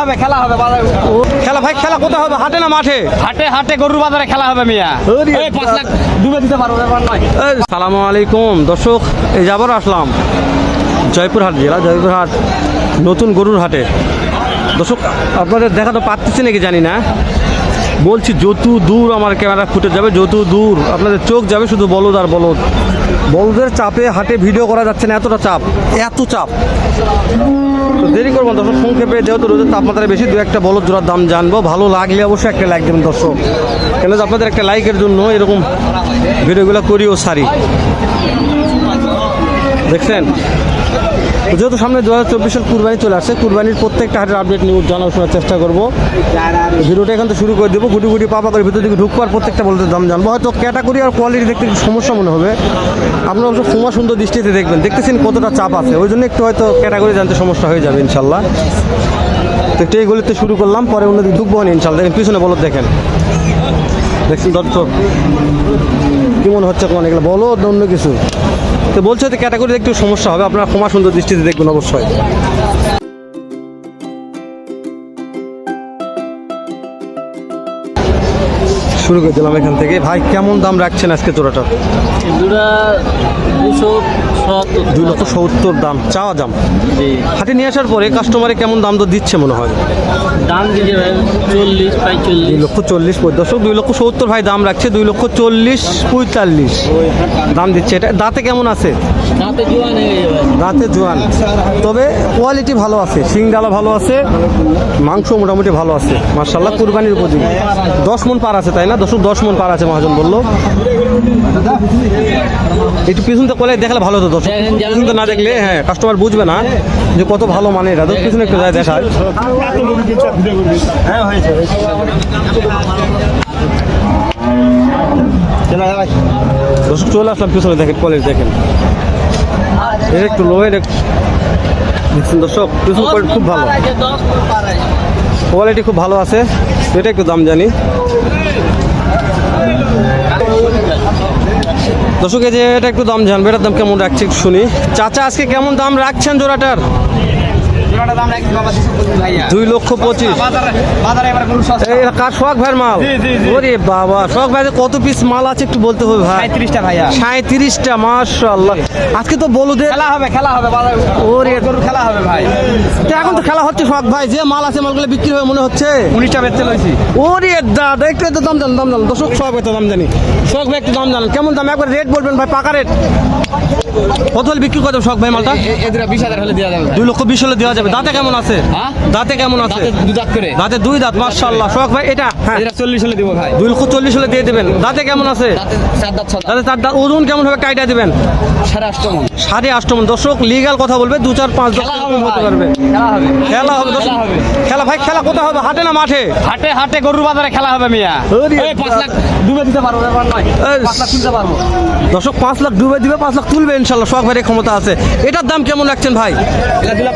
হবে খেলা হবে বাজারে। খেলা ভাই খেলা কোথায় হবে? হাটে না মাঠে? হাটে হাটে গরুর বাজারে খেলা হবে মিয়া। পাঁচ লাখ ডুবে দিতে পারব ব্যাপার নয়। সালামু আলাইকুম। দর্শক এই যাবার আসলাম। জয়পুরহাট জেলা জয়পুরহাট নতুন গরুর হাটে। দর্শক আপনাদের দেখা তো পাচ্ছি নাকি জানি না। বলছি যত দূর আমার ক্যামেরা ফুটে যাবে যত দূর আপনাদের চোখ যাবে শুধু বলদ আর বলদ। বলদের চাপে হাটে ভিডিও করা যাচ্ছে না, এতটা চাপ, এত চাপ। দেরি করব দর্শক সংক্ষেপে যেহেতু রোদের তাপমাত্রা বেশি, দু একটা বলদ জোড়ার দাম জানব। ভালো লাগলে অবশ্যই একটা লাইক দেবেন, দর্শক। কেন আপনাদের একটা লাইকের জন্য এরকম ভিডিওগুলো করিও, সারি। দেখছেন? যেহেতু সামনে দু হাজার চব্বিশের কুরবানি চলে আসছে, কুরবানির প্রত্যেকটা হাটের আপডেট নিউজ জানার শোনার চেষ্টা করব। ভিডিওটা এখান থেকে শুরু করে দেবো। গুটি গুটি পাপা করে ভিতর দিকে ঢুকবার প্রত্যেকটা বলতে দাম জানব। হয়তো ক্যাটাগরি আর কোয়ালিটি দেখতে একটু সমস্যা মনে হবে। আপনারা অবশ্য সময় সুন্দর দৃষ্টিতে দেখবেন। দেখতেছেন কতটা চাপ আছে। ওই জন্য একটু হয়তো ক্যাটাগরি জানতে সমস্যা হয়ে যাবে ইনশাল্লাহ। তো একটু এইগুলিতে শুরু করলাম, পরে অন্যদিকে ঢুকবো না ইনশাল্লাহ। দেখেন, পিছনে বলো দেখেন। দেখছেন দর্শক? কি মনে হচ্ছে কোন এগুলো? বলো অন্য কিছু? তো বলছে হয়তো ক্যাটাগরিতে একটু সমস্যা হবে আপনারা ক্ষমা সুন্দর দৃষ্টিতে দেখবেন অবশ্যই। শুরু করে দিলাম এখান থেকে। ভাই কেমন দাম রাখছেন আজকে জোড়াটা? দুই লক্ষ সত্তর দাম চাওয়া দাম। হাটে নিয়ে আসার পরে কাস্টমারে কেমন দাম তো দিচ্ছে মনে হয়? দাম দিকে ভাই চল্লিশ দুই লক্ষ চল্লিশ দর্শক দুই লক্ষ সত্তর ভাই দাম রাখছে দুই লক্ষ চল্লিশ পঁয়তাল্লিশ। দাম দিচ্ছে। এটা দাঁতে কেমন আছে? দাঁতে জোয়ান তবে কোয়ালিটি ভালো আছে শিং ডালা ভালো আছে মাংস মোটামুটি ভালো আছে। মার্শাল্লাহ কুরবানির উপযোগী। দশ মন পার আছে তাই না? দশ দশ মন পার আছে মহাজন বলল। একটু পিছন তো কোলে দেখালে ভালো হতো দর্শক। পিছন তো না দেখলে হ্যাঁ কাস্টমার বুঝবে না যে কত ভালো মানে এটা। তো পিছনে একটু যায় দেখায়। দর্শক চলে আসলাম পিছনে দেখেন কলেজ দেখেন। এটা একটু লো এটা দেখছেন দর্শক পিছন কোয়ালিটি খুব ভালো। কোয়ালিটি খুব ভালো আছে। এটা একটু দাম জানি। দর্শক, এই যে এটা একটু দাম জানবে, এটার দাম কেমন রাখছে শুনি। চাচা, আজকে কেমন দাম রাখছেন জোড়াটার? দুই লক্ষ পঁচিশ। কার ভাইয়ের মাল। ওরে বাবা সোহাগ ভাই কত পিস মাল আছে একটু বলতে হবে ভাই? ভাইয়া। সাঁত্রিশটা মাশাল্লাহ আজকে তো খেলা হবে খেলা হবে ওরে খেলা হবে ভাই। এখন তো খেলা হচ্ছে সোহাগ ভাই যে মাল আছে মালগুলো বিক্রি হবে মনে হচ্ছে। উনিশটা বেচতে লইছি। ওরে দাদা একটু একটু দাম জানেন দাম জানেন দর্শক সোহাগ ভাই তো দাম জানি। সোহাগ ভাই একটু দাম জানেন কেমন দাম? একবার রেট বলবেন ভাই পাকা রেট কত হলে বিক্রি করতে সোহাগ ভাই মালটা? বিশ হাজার হলে দেওয়া যাবে দুই লক্ষ বিশ হলে দেওয়া যাবে। দাঁতে কেমন আছে? হ্যাঁ? দাঁতে কেমন আছে? দাঁতে দু দাঁত করে। দাঁতে দুই দাঁত মাশাল্লাহ সোহাগ ভাই এটা? হ্যাঁ। এদের চল্লিশ হলে দিব ভাই। দুই লক্ষ চল্লিশ হলে দিয়ে দেবেন। দাঁতে কেমন আছে? দাঁতে চার দাঁত ওজন কেমন হবে? কাইটা দেবেন। সাড়ে মন। সাড়ে আষ্টমন দর্শক লিগাল কথা বলবে দু চার পাঁচ দশ খেলা হবে হতে ভাই। পারবে। খেলা হবে। খেলা হবে দর্শক। খেলা ভাই খেলা কোথায় হবে? হাটে না মাঠে? হাটে হাটে গরুর বাজারে খেলা হবে মিয়া। এই পাঁচ লাখ ডুবে দিতে পারব ব্যাপার নয়। লাখ তুলতে পারব। দর্শক পাঁচ লাখ ডুবে দিবে পাঁচ লাখ তুলবে ইনশাল্লাহ শখ ভাইয়ের ক্ষমতা আছে। এটার দাম কেমন রাখছেন ভাই? এটা দুই লাখ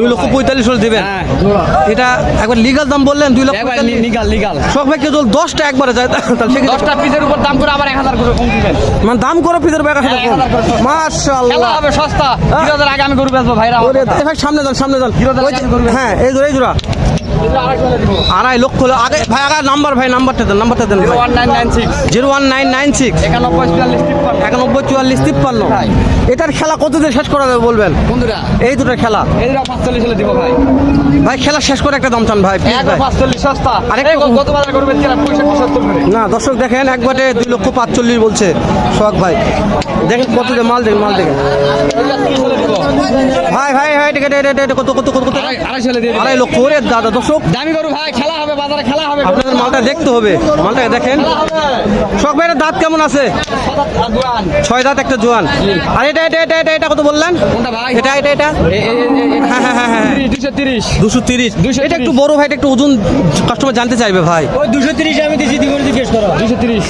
দুই লক্ষ পঁয়তাল্লিশ হলে দেবেন। হ্যাঁ। এটা একবার লিগাল দাম বললেন দুই লক্ষ লিগাল লিগাল শখ ভাই কেউ দশটা একবারে যায় তাহলে দশটা পিসের উপর দাম করে আবার এক হাজার করে কম দিবেন। মানে দাম করে পিদের ব্যাগ হ্যাঁ, এক হাজার মাশাআল্লাহ। হবে সস্তা। হাজার আগে আমি গরু বেচবো ভাইরা ভাই সামনে যান সামনে যান। হিরো দাদা ওই যে- করবে। হ্যাঁ এই জোড়া এই জোড়া। আড়াই লক্ষ হলো আগে ভাই আগে নাম্বার ভাই নাম্বারটা দেন নাম্বারটা দেন zero one nine nine six. একানব্বই চুয়াল্লিশ তিপ্পান্ন। ভাই। এটার খেলা কত দিয়ে শেষ করা যাবে বলবেন? বন্ধুরা। এই দুটোর খেলা। এদের পাঁচচল্লিশ হলে দিব ভাই। ভাই খেলা শেষ করে একটা দাম চান ভাই। পাঁচচল্লিশ সস্তা। আরেকটা বাজারে না? দর্শক দেখেন একবারে দুই লক্ষ পাঁচচল্লিশ বলছে সোহাগ ভাই। দেখেন কত মাল দেখেন মাল দেখেন। ভাই ভাই ভাই কত কত কত কত। আড়াই লক্ষ। ওরে দাদা দর্শক। দামি করো ভাই খেলা। আপনাদের মালটা দেখতে হবে। মালটা দেখেন। সোহাগ ভাইয়ের দাঁত কেমন আছে। ছয় দাঁত একটা জোয়ান। আর এটা এটা এটা এটা এটা কত বললেন? এটা এটা এটা? এ- এ- হ্যাঁ, হ্যাঁ, হ্যাঁ, হ্যাঁ। দুশো তিরিশ দুশো তিরিশ। 230 এটা একটু বড় ভাই এটা একটু ওজন কাস্টমার জানতে চাইবে ভাই। ওই দুশো তিরিশ আমি দিছি জিজ্ঞেস করো। দুশো তিরিশ।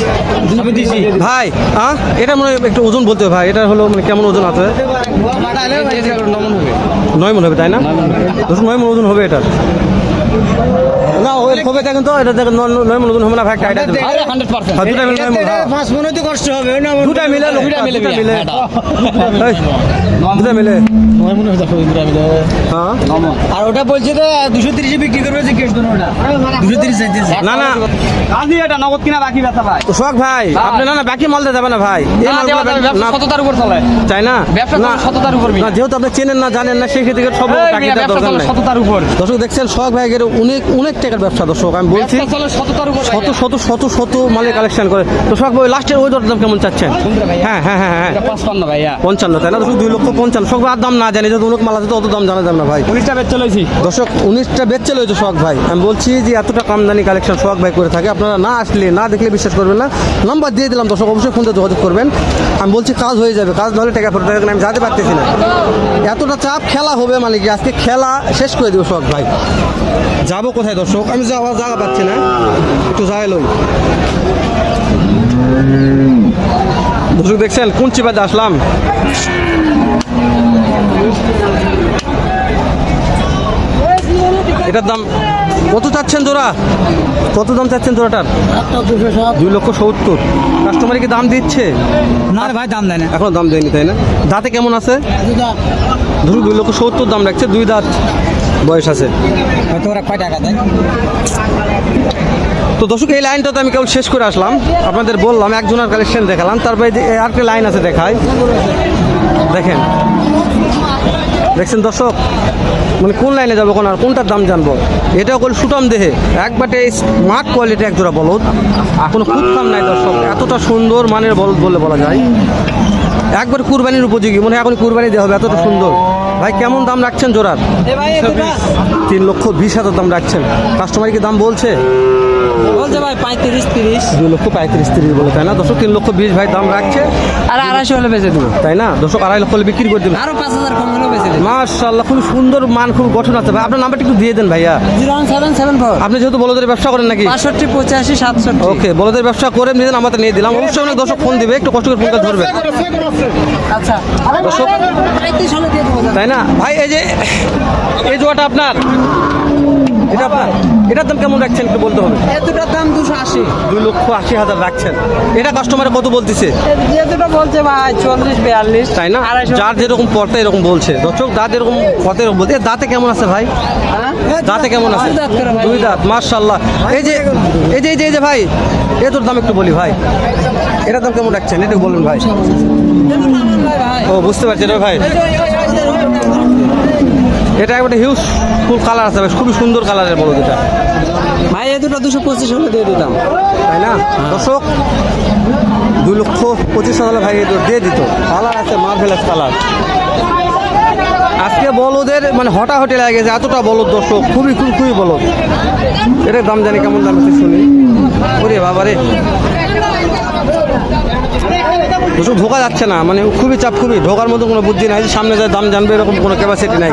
আমি দিছি। ভাই হ্যাঁ এটা মনে হয় একটু ওজন বলতে হবে ভাই। এটা হলো মানে কেমন ওজন আছে? হবে। নয় মন হবে তাই না? দশ নয় মন ওজন হবে এটা না ওই হবে দেখেন তো এটা দেখেন নয় নয় হবে না ভাই আরে হ্যাঁ, দুটা মিলে নয় মণ, হ্যাঁ। পাঁচ মনে তো কষ্ট হবে না দুটা মিলে লোক, মিলে দুটা মিলে হ্যাঁ, এটা। এই, দুটা মিলে। নয় মনে হয় দেখো মিলে। হ্যাঁ। আর ওটা বলছে তো দুশো তিরিশে বিক্রি করবে যে কেস ওটা। দুশো তিরিশ চাইতেছে। না না। কাজী এটা নগদ কিনা বাকি ব্যথা ভাই। সোহাগ ভাই আপনি না না বাকি মাল দিতে যাবে না ভাই। এই মালগুলো সততার উপর চলে। তাই না? ব্যবসা সততার উপর না যেহেতু আপনি চেনেন না জানেন না সেই ক্ষেত্রে সব দরকার সততার উপর। দর্শক দেখছেন সোহাগ ভাইয়ের অনেক অনেক টাকার ব্যবসা দর্শক আমি বলছি শত শত শত শত মালের কালেকশন করে। তো ভাই লাস্টের ওই দরদাম কেমন চাচ্ছেন? হ্যাঁ হ্যাঁ হ্যাঁ হ্যাঁ। এটা পাঁচপান্ন ভাইয়া। পঞ্চান্ন তাই না? দর্শক দুই লক্ষ পঞ্চান্ন। সব আর দাম না জানি যেহেতু অনেক মাল আছে অত দাম জানা যাবে না ভাই। উনিশটা বেচ চলেছি দর্শক উনিশটা বেচছে লইছে শখ ভাই। আমি বলছি যে এতটা কামদানি কালেকশন শখ ভাই করে থাকে। আপনারা না আসলে না দেখলে বিশ্বাস করবেন না। নাম্বার দিয়ে দিলাম দর্শক অবশ্যই ফোনতে যোগাযোগ করবেন। আমি বলছি কাজ হয়ে যাবে। কাজ নাহলে টাকা ফেরত দেবেন আমি যেতে পারতেছি না। এতটা চাপ খেলা হবে মানে কি আজকে খেলা শেষ করে দেবো শখ ভাই। যাব কোথায় দর্শক? আমি যাওয়ার জায়গা পাচ্ছি না। একটু যাই লই। দর্শক দেখছেন কোন চিপাতে আসলাম? এটার দাম কত চাচ্ছেন জোড়া? কত দাম চাচ্ছেন জোড়াটার? দুই লক্ষ সত্তর। কাস্টমার কি দাম দিচ্ছে? না ভাই দাম দেয় না। এখনও দাম দেয়নি তাই না? দাঁতে কেমন আছে? ধরুন দুই লক্ষ সত্তর দাম রাখছে দুই দাঁত। বয়স আছে। হয়তো কয় টাকা দেয়? তো দর্শক এই লাইনটা তো আমি কেবল শেষ করে আসলাম। আপনাদের বললাম একজনের কালেকশন দেখালাম। তারপরে যে আরেকটা লাইন আছে দেখাই দেখেন। দেখছেন দর্শক? মানে কোন লাইনে যাব কোন আর কোনটার দাম জানব? এটা করে সুটাম দেহে। একবারে স্মার্ট কোয়ালিটি একজোড়া বলদ। এখনও খুব কাম নাই দর্শক। এতটা সুন্দর মানের বলদ বলে বলা যায়। একবার কুরবানির উপযোগী। মনে হয় এখন কুরবানি দেওয়া হবে। এতটা সুন্দর। ভাই কেমন দাম রাখছেন জোড়ার? তিন লক্ষ বিশ হাজার দাম রাখছেন। কাস্টমার কি দাম বলছে? বলছে ভাই পঁয়ত্রিশ তিরিশ। দুই লক্ষ পঁয়ত্রিশ তিরিশ বলে তাই না? দশক তিন লক্ষ বিশ ভাই দাম রাখছে। আর আড়াইশো হলে বেঁচে দেবো। তাই না? দশক আড়াই লক্ষ হলে বিক্রি করে দেবেন। আরও পাঁচ হাজার কম হলেও বেঁচে দেবো। মাশাল্লাহ খুব সুন্দর মান খুব গঠন আছে। ভাই আপনার নাম্বারটা একটু দিয়ে দেন ভাইয়া। Zero one seven seven four. আপনি যেহেতু বলদের ব্যবসা করেন নাকি? বাষট্টি পঁচাশি সাতষট্টি। ওকে বলদের ব্যবসা করে নিয়ে আমাদের নিয়ে দিলাম। অবশ্যই অনেক দর্শক ফোন দিবে একটু কষ্ট করে ফোনটা ধরবে। আচ্ছা হলে দেবো। তাই না? ভাই এই যে এই জোয়াটা আপনার। এটা আপনার এটার দাম কেমন রাখছেন একটু বলতে হবে? এ দুটোর দাম দুশো আশি। দুই লক্ষ আশি হাজার রাখছেন। এটা কাস্টমারে কত বলতেছে? যে বলছে ভাই চল্লিশ বিয়াল্লিশ তাই না? যার যেরকম পড়তে এরকম বলছে। দর্শক দাঁত এরকম কত এরকম বলছে। দাঁতে কেমন আছে ভাই? দাঁতে কেমন আছে? দুই দাঁত। মার্শাল্লাহ এই যে এই যে এই যে এই যে ভাই এ তোর দাম একটু বলি ভাই। এটার দাম কেমন রাখছেন? এটা বলুন ভাই। ও বুঝতে পারছি রে ভাই। এটা একটা হিউজ ফুল কালার আছে খুবই সুন্দর কালারের বলো এটা ভাই এ দুটো দুশো পঁচিশ হলে দিয়ে দিতাম। তাই না? দর্শক দুই লক্ষ পঁচিশ হাজার ভাই দিয়ে দিত। কালার আছে মার্ভেলাস কালার আজকে বলদের মানে হটাহটি লাগে গেছে এতটা বলদ দর্শক খুবই খুবই খুবই বলদ। এটার দাম জানি কেমন দাম শুনি। ওরে বাবা রে দর্শক ঢোকা যাচ্ছে না মানে খুবই চাপ, খুবই। ঢোকার মতো কোনো বুদ্ধি নাই, সামনে যায় দাম জানবে, এরকম কোনো ক্যাপাসিটি নাই।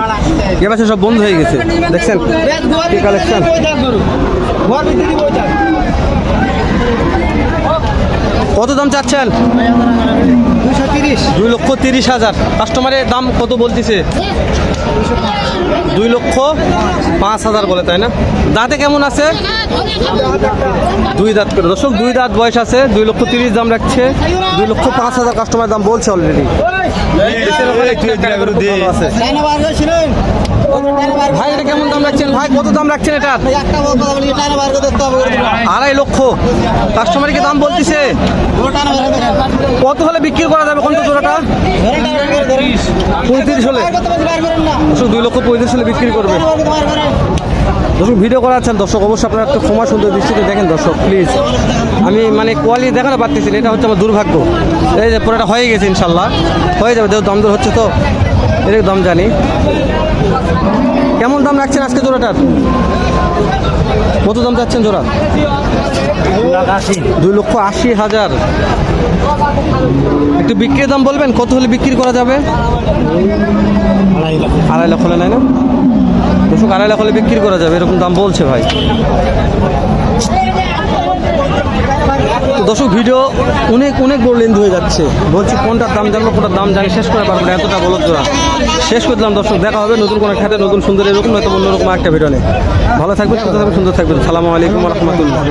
ক্যাপাসিটি সব বন্ধ হয়ে গেছে, দেখছেন? কি কালেকশন কত দাম চাচ্ছেন দুই লক্ষ তিরিশ হাজার কাস্টমারের দাম কত বলতেছে দুই লক্ষ পাঁচ হাজার বলে তাই না দাঁতে কেমন আছে দুই দাঁত করে দর্শক দুই দাঁত বয়স আছে দুই লক্ষ তিরিশ দাম রাখছে দুই লক্ষ পাঁচ হাজার কাস্টমার দাম বলছে অলরেডি ভাই এটা কেমন দাম রাখছেন? ভাই কত দাম রাখছেন এটা? আড়াই লক্ষ। কাস্টমার কি দাম বলতেছে? কত হলে বিক্রি করা যাবে কোনটা জোড়াটা পঁয়ত্রিশ হলে। দুই লক্ষ পঁয়ত্রিশ হলে বিক্রি করবে। দর্শক ভিডিও করাচ্ছেন দর্শক অবশ্যই আপনারা একটু সময় সুন্দর দৃষ্টিতে দেখেন দর্শক প্লিজ আমি মানে কোয়ালিটি দেখাতে পারতেছি এটা হচ্ছে আমার দুর্ভাগ্য। এই যে পুরোটা হয়ে গেছে ইনশাল্লাহ। হয়ে যাবে যেহেতু দাম দর হচ্ছে তো এর দাম জানি। কেমন দাম রাখছেন আজকে জোড়াটার? কত দাম যাচ্ছেন জোড়া? দুই লক্ষ আশি হাজার। একটু বিক্রির দাম বলবেন? কত হলে বিক্রি করা যাবে? আড়াই লক্ষ হলে নাই না? দুশো আড়াই লাখ হলে বিক্রি করা যাবে, এরকম দাম বলছে ভাই। দর্শক, ভিডিও অনেক অনেক বড় লেন্থ হয়ে যাচ্ছে। বলছি কোনটার দাম জানব কোনটার দাম জানি, শেষ করে পারব এতটা বলো তোরা শেষ করে দিলাম, দর্শক, দেখা হবে নতুন কোনো খেতে, নতুন সুন্দর এরকম, নয়তো অন্যরকম একটা ভিডিও নেই ভালো সুস্থ থাকবেন, সুন্দর থাকবেন। সালামু আলাইকুম রহমতুল্লাহ।